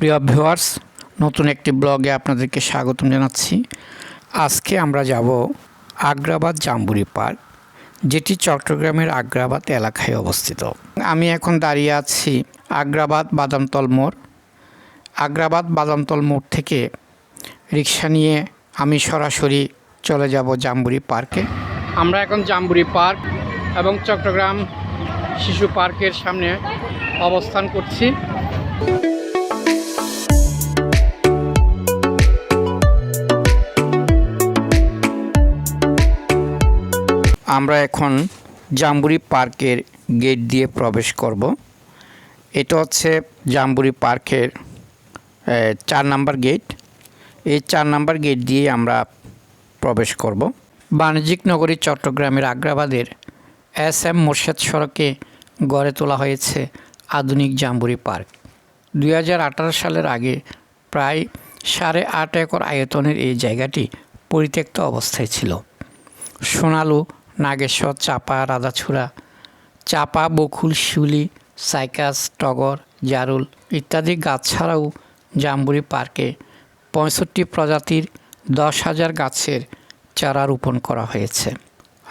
প্রিয় ভিউয়ার্স, নতুন একটি ব্লগে আপনাদেরকে স্বাগতম জানাচ্ছি। আজকে আমরা যাব আগ্রাবাদ জাম্বুরি পার্ক, যেটি চট্টগ্রামের আগ্রাবাদ এলাকায় অবস্থিত। আমি এখন দাঁড়িয়ে আছি আগ্রাবাদ বাদামতল মোড়। আগ্রাবাদ বাদামতল মোড় থেকে রিক্সা নিয়ে আমি সরাসরি চলে যাব জাম্বুরি পার্কে। আমরা এখন জাম্বুরি পার্ক এবং চট্টগ্রাম শিশু পার্কের সামনে অবস্থান করছি। আমরা এখন জাম্বুরি পার্কের গেট দিয়ে প্রবেশ করব। এটা হচ্ছে জাম্বুরি পার্কের চার নাম্বার গেট। এই চার নাম্বার গেট দিয়ে আমরা প্রবেশ করব। বাণিজ্যিক নগরী চট্টগ্রামের আগ্রাবাদের এস এম মোর্শেদ সড়কে গড়ে তোলা হয়েছে আধুনিক জাম্বুরি পার্ক। দু হাজার আঠারো সালের আগে প্রায় সাড়ে আট একর আয়তনের এই জায়গাটি পরিত্যক্ত অবস্থায় ছিল। সোনালু নাগেশ্বর, চাপা রাধাছুরা চাপা, বকুল, শিউলি, সাইকাস, টগর, জারুল ইত্যাদি গাছ ছাড়াও জাম্বুরি পার্কে পঁয়ষট্টি প্রজাতির দশ হাজার গাছের চারা রোপণ করা হয়েছে।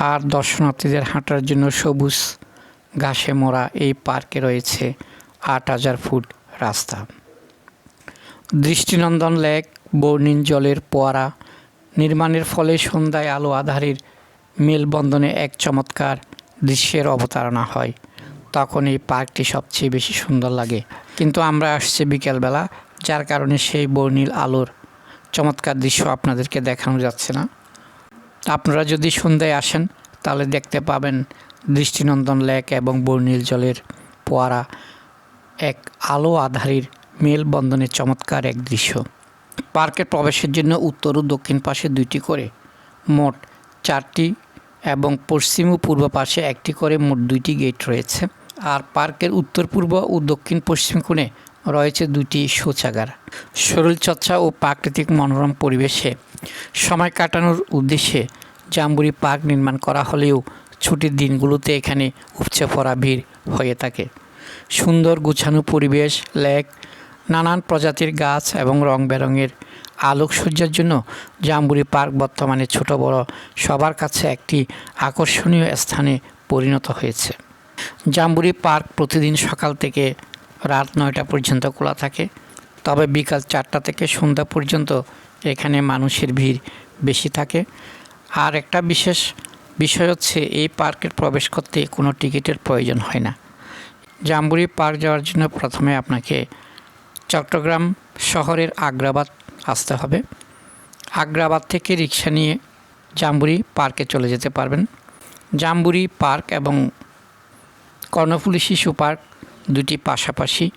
আর দর্শনার্থীদের হাঁটার জন্য সবুজ ঘাসে মোড়া এই পার্কে রয়েছে আট হাজার ফুট রাস্তা। দৃষ্টিনন্দন লেক বর্ণিন জলের পোয়ারা নির্মাণের ফলে সন্ধ্যায় আলো আধারের মেলবন্ধনে এক চমৎকার দৃশ্যের অবতারণা হয়। তখন এই পার্কটি সবচেয়ে বেশি সুন্দর লাগে। কিন্তু আমরা আসছি বিকেলবেলা, যার কারণে সেই বর্ণিল আলোর চমৎকার দৃশ্য আপনাদেরকে দেখানো যাচ্ছে না। আপনারা যদি সন্ধ্যায় আসেন, তাহলে দেখতে পাবেন দৃষ্টিনন্দন লেক এবং বর্ণিল জলের পোয়ারা এক আলো আধারের মেলবন্ধনের চমৎকার এক দৃশ্য। পার্কের প্রবেশের জন্য উত্তর ও দক্ষিণ পাশে দুইটি করে মোট চারটি এবং পশ্চিম ও পূর্ব পাশে একটি করে মোট দুইটি গেট রয়েছে। আর পার্কের উত্তর, পূর্ব ও দক্ষিণ পশ্চিম কোণে রয়েছে দুটি শৌচাগার। শরীরচর্চা ও প্রাকৃতিক মনোরম পরিবেশে সময় কাটানোর উদ্দেশ্যে জাম্বুরি পার্ক নির্মাণ করা হলেও ছুটির দিনগুলোতে এখানে উপচে পড়া ভিড় হয়ে থাকে। সুন্দর গুছানো পরিবেশ, লেক, নানান প্রজাতির গাছ এবং রং বেরঙের আলোকসজ্জার জন্য জাম্বুরি পার্ক বর্তমানে ছোট বড় সবার কাছে একটি আকর্ষণীয় স্থানে পরিণত হয়েছে। জাম্বুরি পার্ক প্রতিদিন সকাল থেকে রাত নয়টা পর্যন্ত খোলা থাকে। তবে বিকাল চারটা থেকে সন্ধ্যা পর্যন্ত এখানে মানুষের ভিড় বেশি থাকে। আর একটা বিশেষ বিষয় হচ্ছে, এই পার্কের প্রবেশ করতে কোনো টিকিটের প্রয়োজন হয় না। জাম্বুরি পার্ক যাওয়ার জন্য প্রথমে আপনাকে চট্টগ্রাম শহরের আগ্রাবাদ আসতে হবে। আগ্রাবাদ থেকে রিক্সা নিয়ে জাম্বুরি পার্কে চলে যেতে পারবেন। জাম্বুরি পার্ক এবং কর্ণফুলী শিশু পার্ক দুটি পাশাপাশি।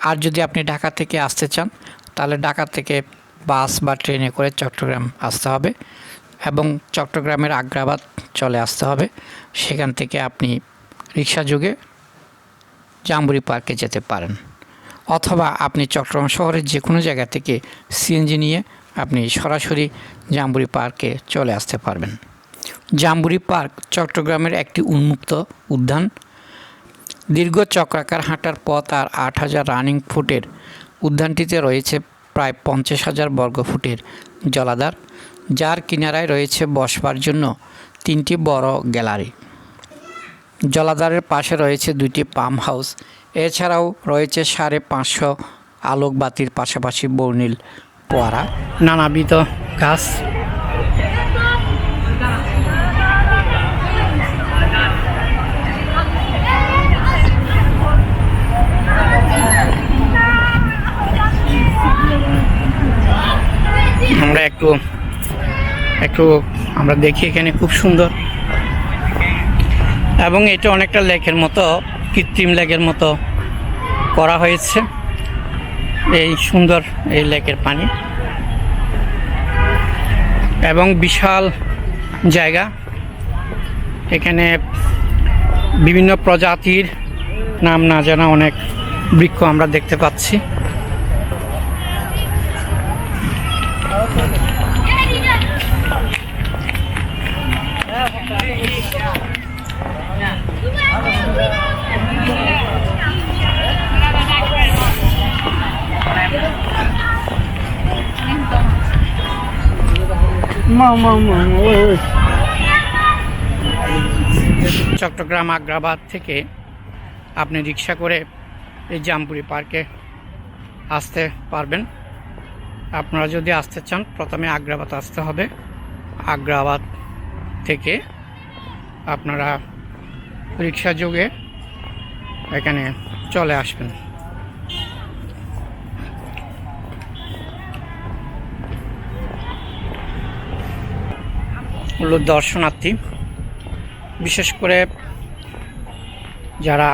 আর যদি আপনি ঢাকা থেকে আসতে চান, তাহলে ঢাকা থেকে বাস বা ট্রেনে করে চট্টগ্রাম আসতে হবে এবং চট্টগ্রামের আগ্রাবাদ চলে আসতে হবে। সেখান থেকে আপনি রিক্সা যোগে জাম্বুরি পার্কে যেতে পারেন। অথবা আপনি চট্টগ্রাম শহরের যে কোনো জায়গা থেকে সিএনজি নিয়ে আপনি সরাসরি জাম্বুরি পার্কে চলে আসতে পারবেন। জাম্বুরি পার্ক চট্টগ্রামের একটি উন্মুক্ত উদ্যান। দীর্ঘ চক্রাকার হাঁটার পথ আর আট হাজার রানিং ফুটের উদ্যানটিতে রয়েছে প্রায় পঞ্চাশ হাজার বর্গ ফুটের জলাধার, যার কিনারায় রয়েছে বসবার জন্য তিনটি বড় গ্যালারি। জলাধারের পাশে রয়েছে দুইটি পাম্প হাউস এছাড়াও রয়েছে সাড়ে পাঁচশো আলোকবাতির পাশাপাশি বর্ণিল পোয়ারা। নানাবিধ গাছ। আমরা একটু একটু আমরা দেখি এখানে খুব সুন্দর। এবং এটা অনেকটা লেকের মতো, কৃত্রিম লেকের মতো। করা হয়েছে এই সুন্দর এই লেকের পানি। এবং বিশাল জায়গা। এখানে বিভিন্ন প্রজাতির নাম না জানা অনেক বৃক্ষ আমরা দেখতে পাচ্ছি। চট্টগ্রাম আগ্রাবাদ থেকে আপনি রিক্সা করে এই জামপুরি পার্কে আসতে পারবেন। আপনারা যদি আসতে চান, প্রথমে আগ্রাবাদ আসতে হবে। আগ্রাবাদ থেকে আপনারা রিক্সা যোগে এখানে চলে আসবেন। হলো দর্শনার্থী। বিশেষ করে যারা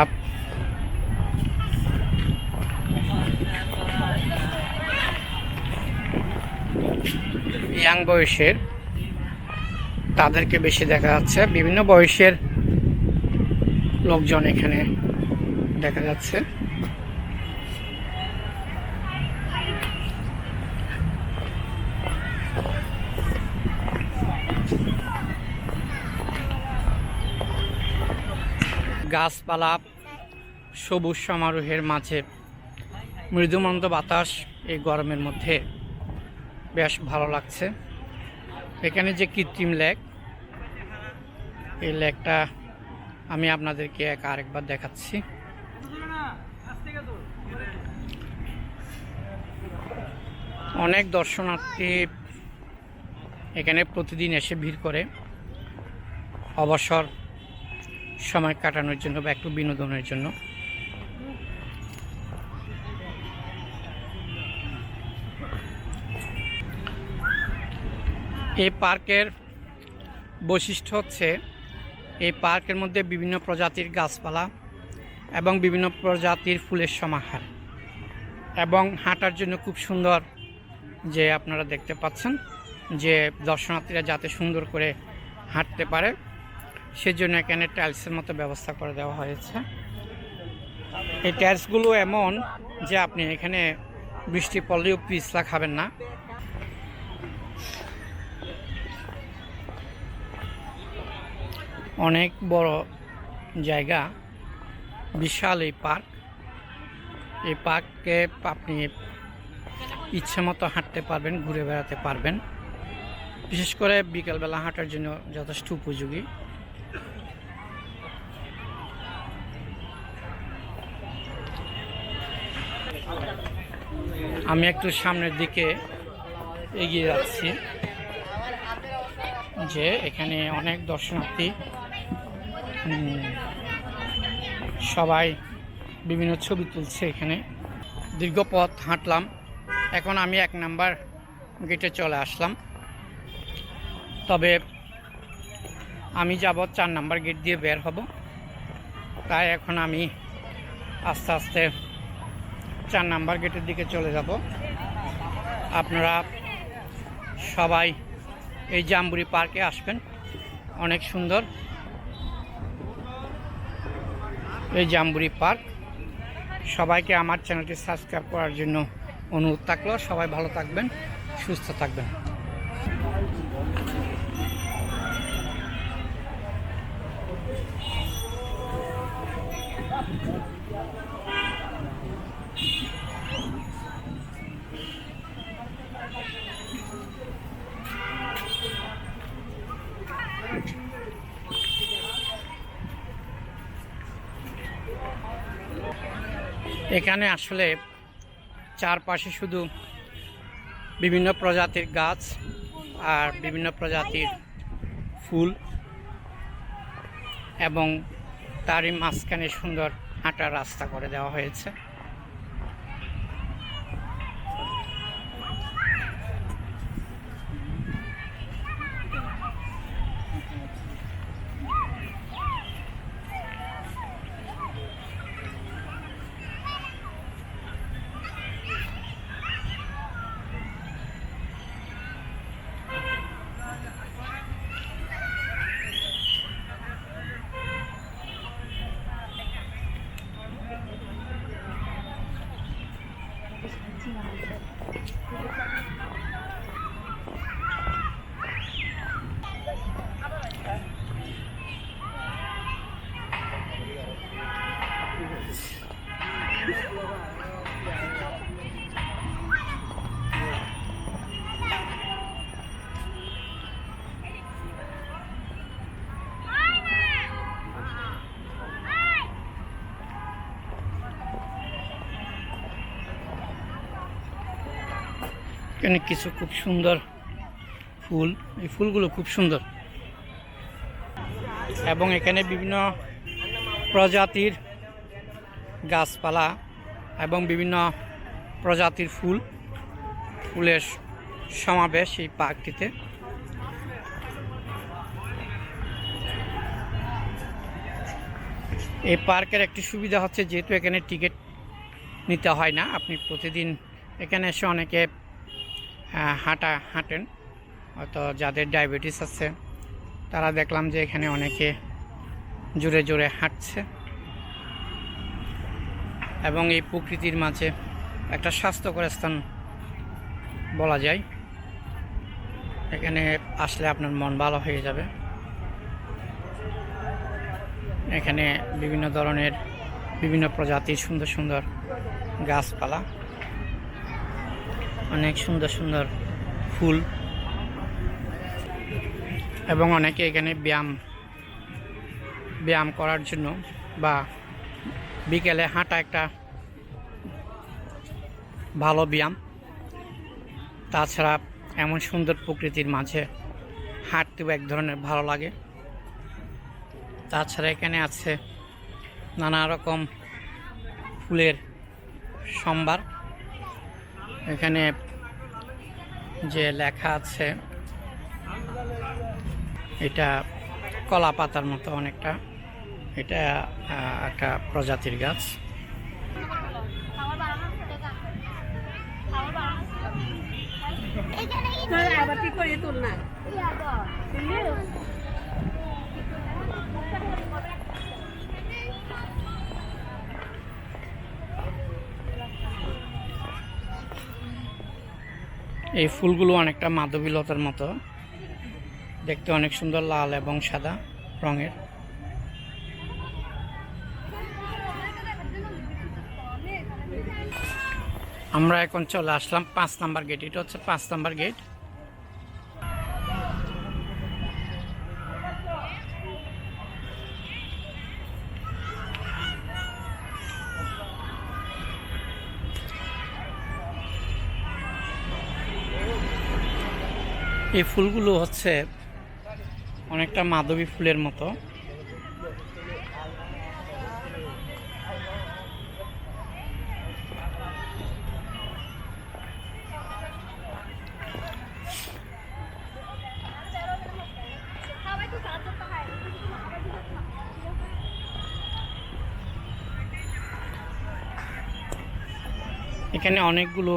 ইয়াং বয়সের, তাদেরকে বেশি দেখা যাচ্ছে। বিভিন্ন বয়সের লোকজন এখানে দেখা যাচ্ছে। গাছপালা, সবুজ সমারোহের মাঝে মৃদুমন্দ বাতাস এই গরমের মধ্যে বেশ ভালো লাগছে। এখানে যে কৃত্রিম লেক, এই লেকটা আমি আপনাদেরকে এক আরেকবার দেখাচ্ছি। অনেক দর্শনার্থী এখানে প্রতিদিন এসে ভিড় করে। অবসর সময় কাটানোর জন্য বা একটু বিনোদনের জন্য। এই পার্কের বৈশিষ্ট্য হচ্ছে, এই পার্কের মধ্যে বিভিন্ন প্রজাতির গাছপালা এবং বিভিন্ন প্রজাতির ফুলের সমাহার এবং হাঁটার জন্য খুব সুন্দর যে আপনারা দেখতে পাচ্ছেন যে দর্শনার্থীরা যাতে সুন্দর করে হাঁটতে পারে। সেজন্য এখানে টাইলসের মতো ব্যবস্থা করে দেওয়া হয়েছে। এই টাইলসগুলো এমন যে আপনি এখানে বৃষ্টি পড়লেও পিছলা খাবেন না। অনেক বড় জায়গা, বিশাল এই পার্ক। এই পার্কে আপনি ইচ্ছে মতো হাঁটতে পারবেন, ঘুরে বেড়াতে পারবেন। বিশেষ করে বিকালবেলা হাঁটার জন্য যথেষ্ট উপযোগী। আমি একটু সামনের দিকে এগিয়ে যাচ্ছি। যে এখানে অনেক দর্শনার্থী সবাই বিভিন্ন ছবি তুলছে এখানে। দীর্ঘ পথ হাঁটলাম। এখন আমি এক নাম্বার গেটে চলে আসলাম। তবে আমি যাব চার নাম্বার গেট দিয়ে বের হব। তাই এখন আমি আস্তে আস্তে চার নাম্বার গেটের দিকে চলে যাব। আপনারা সবাই এই জাম্বুরি পার্কে আসবেন। অনেক সুন্দর। এই জাম্বুরি পার্ক। সবাইকে আমার চ্যানেলটি সাবস্ক্রাইব করার জন্য অনুরোধ থাকল। সবাই ভালো থাকবেন, সুস্থ থাকবেন। এখানে আসলে চারপাশে শুধু বিভিন্ন প্রজাতির গাছ আর বিভিন্ন প্রজাতির ফুল এবং তারই মাঝখানে সুন্দর হাঁটার রাস্তা করে দেওয়া হয়েছে। এখানে কিছু খুব সুন্দর ফুল। এই ফুলগুলো খুব সুন্দর। এবং এখানে বিভিন্ন প্রজাতির গাছপালা এবং বিভিন্ন প্রজাতির ফুল, ফুলের সমাবেশ এই পার্কটিতে। এই পার্কের একটি সুবিধা হচ্ছে যেহেতু এখানে টিকিট নিতে হয় না, আপনি প্রতিদিন এখানে এসে অনেকে হাঁটা হাঁটেন। হয়তো যাদের ডায়াবেটিস আছে, তারা দেখলাম যে এখানে অনেকে জোরে জোরে হাঁটছে। এবং এই প্রকৃতির মাঝে একটা স্বাস্থ্যকর স্থান বলা যায়। এখানে আসলে আপনার মন ভালো হয়ে যাবে। এখানে বিভিন্ন ধরনের বিভিন্ন প্রজাতির সুন্দর সুন্দর গাছপালা। অনেক সুন্দর সুন্দর ফুল এবং অনেকে এখানে ব্যায়াম ব্যায়াম করার জন্য বা বিকেলে হাঁটা একটা ভালো ব্যায়াম। তাছাড়া এমন সুন্দর প্রকৃতির মাঝে হাঁটতেও এক ধরনের ভালো লাগে। তাছাড়া এখানে আছে নানা রকম ফুলের সম্ভার। এখানে যে লেখা আছে এটা কলা পাতার মতো অনেকটা। এটা একটা প্রজাতির গাছ। আবার কি করে তুল এই ফুলগুলো অনেকটা মাধবীলতার মতো। দেখতে অনেক সুন্দর লাল এবং সাদা রঙের। আমরা এখন চলে আসলাম পাঁচ নাম্বার গেট এটা হচ্ছে পাঁচ নাম্বার গেট এই ফুলগুলো হচ্ছে অনেকটা মাধবী ফুলের মতো। এখানে অনেকগুলো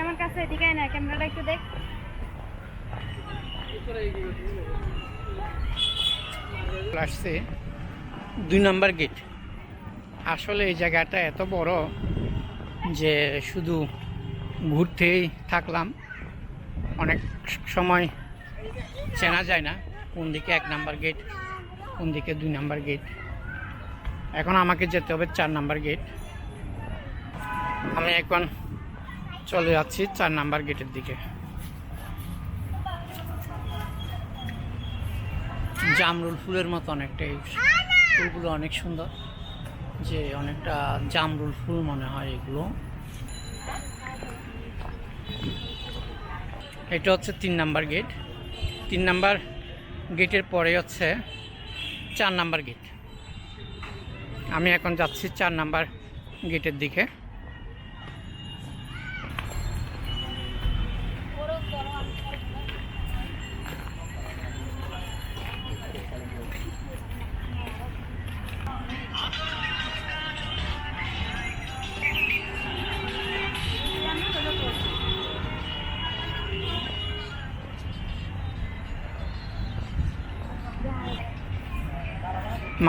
আমার কাছে? এদিকে না, ক্যামেরাটা একটু দেখ। আসছে দুই নাম্বার গেট। আসলে এই জায়গাটা এত বড় যে শুধু ঘুরতেই থাকলাম। অনেক সময় চেনা যায় না কোন দিকে এক নাম্বার গেট, কোন দিকে দুই নাম্বার গেট। এখন আমাকে যেতে হবে চার নাম্বার গেট। আমি এখন চলে যাচ্ছি চার নাম্বার গেটের দিকে। জামরুল ফুলের মতো অনেকটা এই ফুলগুলো অনেক সুন্দর, যে অনেকটা জামরুল ফুল মনে হয় এগুলো। এটা হচ্ছে তিন নাম্বার গেট। তিন নাম্বার গেটের পরে হচ্ছে চার নাম্বার গেট। আমি এখন যাচ্ছি চার নাম্বার গেটের দিকে।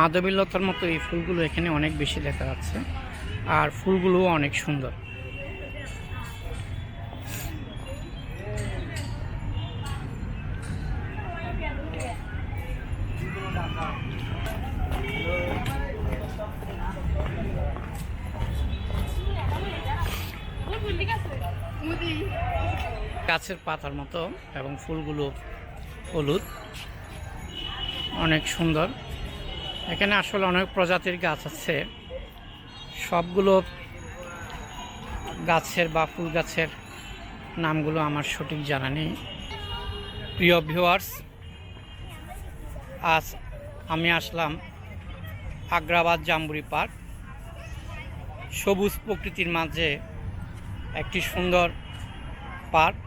মাধবীলতার মতো এই ফুলগুলো এখানে অনেক বেশি দেখা যাচ্ছে। আর ফুলগুলোও অনেক সুন্দর। গাছের পাতার মতো এবং ফুলগুলো হলুদ। অনেক সুন্দর। এখানে আসলে অনেক প্রজাতির গাছ আছে। সবগুলো গাছের বা ফুল গাছের নামগুলো আমার সঠিক জানা নেই। প্রিয় ভিউয়ার্স আজ আমি আসলাম আগ্রাবাদ জাম্বুরি পার্ক। সবুজ প্রকৃতির মাঝে একটি সুন্দর পার্ক।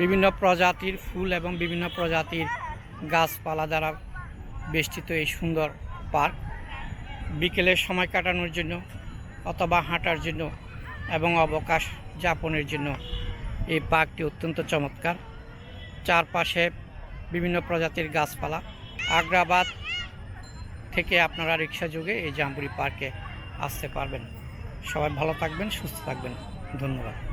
বিভিন্ন প্রজাতির ফুল এবং বিভিন্ন প্রজাতির গাছপালা দ্বারা বেষ্টিত এই সুন্দর পার্ক। বিকেলের সময় কাটানোর জন্য অথবা হাঁটার জন্য এবং অবকাশ যাপনের জন্য এই পার্কটি অত্যন্ত চমৎকার। চারপাশে বিভিন্ন প্রজাতির গাছপালা। আগ্রাবাদ থেকে আপনারা রিক্সা যোগে এই জাম্বুরি পার্কে আসতে পারবেন। সবাই ভালো থাকবেন, সুস্থ থাকবেন। ধন্যবাদ।